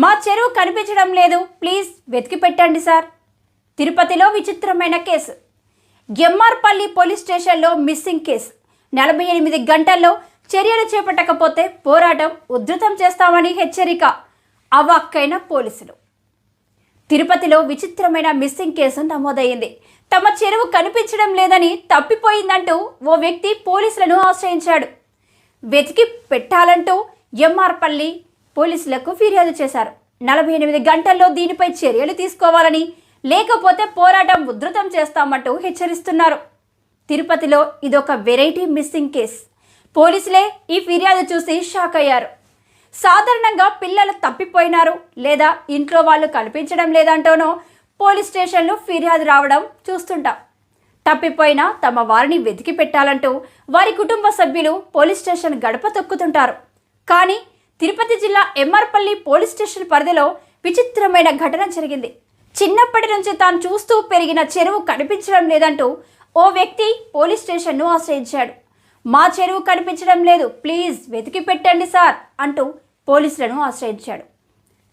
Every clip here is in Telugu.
మా చెరువు కనిపించడం లేదు. ప్లీజ్ వెతికి పెట్టండి సార్. తిరుపతిలో విచిత్రమైన కేసు. ఎమ్మార్పల్లి పోలీస్ స్టేషన్లో మిస్సింగ్ కేసు. నలభై ఎనిమిది గంటల్లో చర్యలు చేపట్టకపోతే పోరాటం ఉధృతం చేస్తామని హెచ్చరిక. అవాక్కైన పోలీసులు. తిరుపతిలో విచిత్రమైన మిస్సింగ్ కేసు నమోదయ్యింది తమ చెరువు కనిపించడం లేదని తప్పిపోయిందంటూ ఓ వ్యక్తి పోలీసులను ఆశ్రయించాడు. వెతికి పెట్టాలంటూ ఎంఆర్పల్లి పోలీసులకు ఫిర్యాదు చేశారు. నలభై ఎనిమిది గంటల్లో దీనిపై చర్యలు తీసుకోవాలని లేకపోతే పోరాటం ఉధృతం చేస్తామంటూ హెచ్చరిస్తున్నారు. తిరుపతిలో ఇదొక వెరైటీ మిస్సింగ్ కేస్. పోలీసులే ఈ ఫిర్యాదు చూసి షాక్ అయ్యారు. సాధారణంగా పిల్లలు తప్పిపోయినారు లేదా ఇంట్లో వాళ్ళు కనిపించడం లేదంటూనో పోలీస్ స్టేషన్లు ఫిర్యాదు రావడం చూస్తుంటాం. తప్పిపోయినా తమ వారిని వెతికి పెట్టాలంటూ వారి కుటుంబ సభ్యులు పోలీస్ స్టేషన్ గడప తొక్కుతుంటారు. కానీ తిరుపతి జిల్లా ఎంఆర్పల్లి పోలీస్ స్టేషన్ పరిధిలో విచిత్రమైన ఘటన జరిగింది. చిన్నప్పటి నుంచి తాను చూస్తూ పెరిగిన చెరువు కనిపించడం లేదంటూ ఓ వ్యక్తి పోలీస్ స్టేషన్ను ఆశ్రయించాడు. మా చెరువు కనిపించడం లేదు ప్లీజ్ వెతికి పెట్టండి సార్ అంటూ పోలీసులను ఆశ్రయించాడు.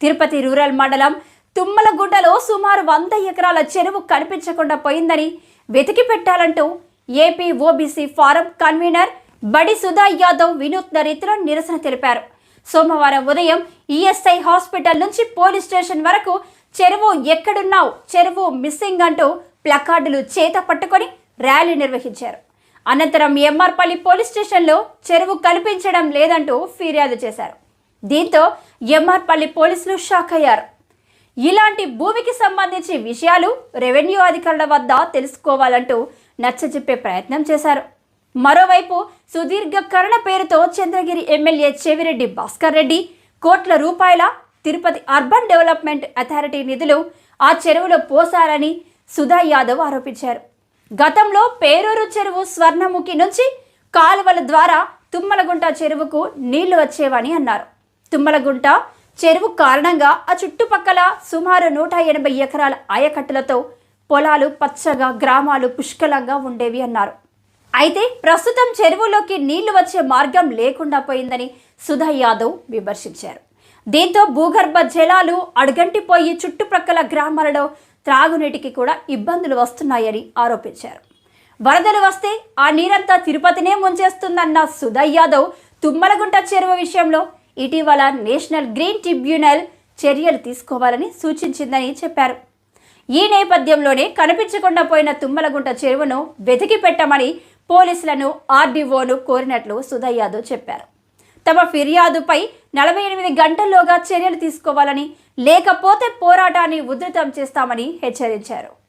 తిరుపతి రూరల్ మండలం తుమ్మలగుడ్డలో సుమారు వంద ఎకరాల చెరువు కనిపించకుండా పోయిందని వెతికి పెట్టాలంటూ AP OBC forum convener Badi Sudha Yadav వినూత్న రీతిలో నిరసన తెలిపారు. సోమవారం ఉదయం ఈఎస్ఐ హాస్పిటల్ నుంచి పోలీస్ స్టేషన్ వరకు చెరువు ఎక్కడున్నావు చెరువు మిస్సింగ్ అంటూ ప్లకార్డులు చేత పట్టుకొని ర్యాలీ నిర్వహించారు. అనంతరం ఎంఆర్పల్లి పోలీస్ స్టేషన్లో చెరువు కనిపించడం లేదంటూ ఫిర్యాదు చేశారు. దీంతో ఎంఆర్పల్లి పోలీసులు షాక్ అయ్యారు. ఇలాంటి భూమికి సంబంధించి విషయాలు రెవెన్యూ అధికారుల వద్ద తెలుసుకోవాలంటూ నచ్చజెప్పే ప్రయత్నం చేశారు. మరోవైపు సుదీర్ఘకరణ పేరుతో చంద్రగిరి ఎమ్మెల్యే చెవిరెడ్డి భాస్కర్ రెడ్డి కోట్ల రూపాయల తిరుపతి అర్బన్ డెవలప్మెంట్ అథారిటీ నిధులు ఆ చెరువులో పోసారని సుధా యాదవ్ ఆరోపించారు. గతంలో పేరూరు చెరువు స్వర్ణముఖి నుంచి కాలువల ద్వారా తుమ్మలగుంట చెరువుకు నీళ్ళు వచ్చేవని అన్నారు. తుమ్మలగుంట చెరువు కారణంగా ఆ చుట్టుపక్కల సుమారు నూట ఎనభై ఎకరాల ఆయకట్టులతో పొలాలు పచ్చగా గ్రామాలు పుష్కలంగా ఉండేవి అన్నారు. అయితే ప్రస్తుతం చెరువులోకి నీళ్ళు వచ్చే మార్గం లేకుండా పోయిందని సుధా యాదవ్ విమర్శించారు. దీంతో భూగర్భ జలాలు అడుగంటిపోయి చుట్టుప్రక్కల గ్రామాలలో త్రాగునీటికి కూడా ఇబ్బందులు వస్తున్నాయని ఆరోపించారు. వరదలు వస్తే ఆ నీరంతా తిరుపతినే ముంచేస్తుందన్న సుధా యాదవ్ తుమ్మలగుంట చెరువు విషయంలో ఇటీవల నేషనల్ గ్రీన్ ట్రిబ్యునల్ చర్యలు తీసుకోవాలని సూచించిందని చెప్పారు. ఈ నేపథ్యంలోనే కనిపించకుండా పోయిన తుమ్మలగుంట చెరువును వెతికి పెట్టమని పోలీసులను ఆర్డీఓను కోరినట్లు సుధా యాదవ్ చెప్పారు. తమ ఫిర్యాదుపై నలభై ఎనిమిది గంటల్లోగా చర్యలు తీసుకోవాలని లేకపోతే పోరాటాన్ని ఉధృతం చేస్తామని హెచ్చరించారు.